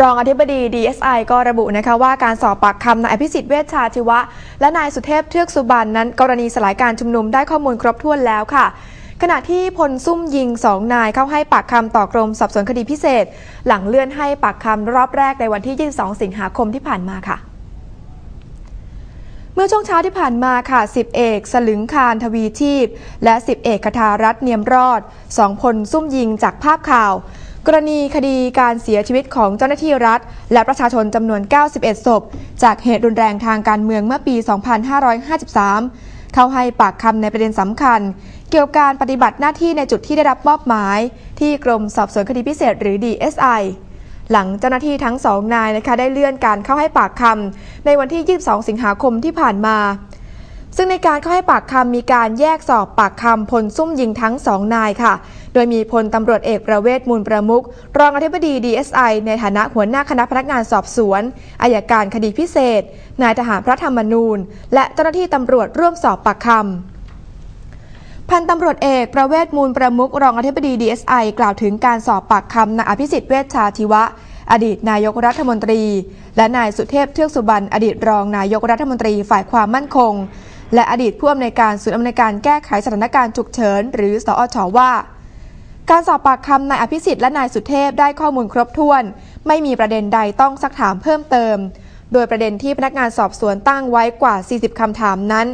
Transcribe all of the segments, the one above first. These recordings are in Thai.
รองอธิบดี DSI ก็ระบุนะคะว่าการสอบปากคำนายอภิสิทธิ์เวชชาชีวะ และนายสุเทพเทือกสุบรรณนั้น กรณีสลายการชุมนุมได้ข้อมูลครบถ้วนแล้วค่ะ ขณะที่พลซุ่มยิงสองนายเข้าให้ปากคำต่อกรมสอบสวนคดีพิเศษ หลังเลื่อนให้ปากคำรอบแรกในวันที่ 22 สิงหาคมที่ผ่านมาค่ะเมื่อช่วงเช้าที่ผ่านมาค่ะ 10 เอก สลึงคารทวีชีพ และ 10 เอกคทารัตเนียมรอดสองพลซุ่มยิงจากภาพข่าว กรณีคดีการเสียชีวิตของเจ้าหน้าที่รัฐ และประชาชนจำนวน 91 ศพ จากเหตุรุนแรงทางการเมืองเมื่อปี 2553 เข้าให้ปากคำในประเด็นสำคัญ เกี่ยวกับการปฏิบัติหน้าที่ในจุดที่ได้รับมอบหมาย ที่กรมสอบสวนคดีพิเศษหรือ DSI หลังเจ้าหน้าที่ทั้งสองนายนะคะได้เลื่อนการเข้าให้ปากคำในวันที่ 22 สิงหาคมที่ผ่านมา ซึ่งในการเข้าให้ปากคำมีการแยกสอบปากคำพลซุ่มยิงทั้งสองนายค่ะ โดยมีพลตำรวจเอกประเวศมูลประมุขรองอธิบดี DSI ในฐานะหัวหน้าคณะพนักงานสอบสวนอายการคดีพิเศษ นายทหารพระธรรมนูญ และเจ้าหน้าที่ตำรวจร่วมสอบปากคำพันตำรวจเอกประเวศมูลประมุขรองอธิบดี DSI กล่าวถึงการสอบปากคำนายอภิสิทธิ์เวชชาชีวะ อดีตนายกรัฐมนตรี และนายสุเทพเทือกสุบรรณอดีตรองนายกรัฐมนตรีฝ่ายความมั่นคง และอดีตผู้อำนวยการศูนย์อำนวยการแก้ไขสถานการณ์ฉุกเฉิน หรือสอชว่า การสอบปากคำนายอภิสิทธิ์และนายสุเทพได้ข้อมูลครบถ้วน ไม่มีประเด็นใดต้องซักถามเพิ่มเติม โดยประเด็นที่พนักงานสอบสวนตั้งไว้กว่า 40 คำถามนั้น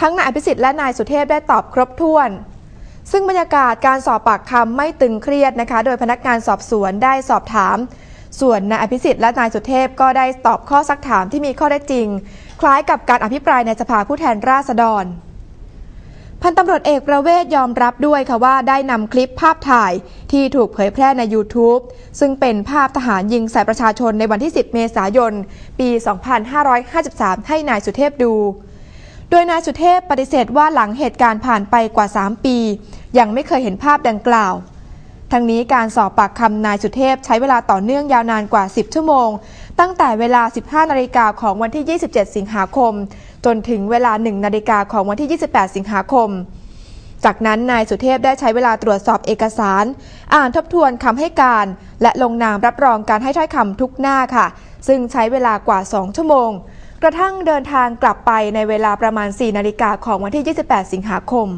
ทั้งนายอภิสิทธิ์และนายสุเทพได้ตอบครบถ้วน ซึ่งบรรยากาศการสอบปากคำไม่ตึงเครียดนะคะ โดยพนักงานสอบสวนได้สอบถาม ส่วนนายอภิสิทธิ์และนายสุเทพก็ได้ตอบข้อซักถามที่มีข้อได้จริง คล้ายกับการอภิปรายในสภาผู้แทนราษฎรพันตำรวจเอกประเวศยอมรับด้วยค่ะว่าได้นำคลิปภาพถ่ายที่ถูกเผยแพร่ใน YouTube ซึ่งเป็นภาพทหารยิงใส่ประชาชนในวันที่ 10 เมษายน ปี 2553 ให้นายสุเทพดู โดยนายสุเทพปฏิเสธว่าหลังเหตุการณ์ผ่านไปกว่า 3 ปี ยังไม่เคยเห็นภาพดังกล่าว ทั้งนี้การสอบปากคำนายสุเทพใช้เวลาต่อเนื่องยาวนานกว่า 10 ชั่วโมง ตั้งแต่เวลา 15 นาฬิกาของวันที่ 27 สิงหาคม จนถึงเวลา 1 นาฬิกาของวันที่ 28 สิงหาคม จากนั้นนายสุเทพได้ใช้เวลาตรวจสอบเอกสาร อ่านทบทวนคำให้การ และลงนามรับรองการให้ถ้อยคำทุกหน้าค่ะ ซึ่งใช้เวลากว่า 2 ชั่วโมง กระทั่งเดินทางกลับไปในเวลาประมาณ 4 นาฬิกาของวันที่ 28 สิงหาคม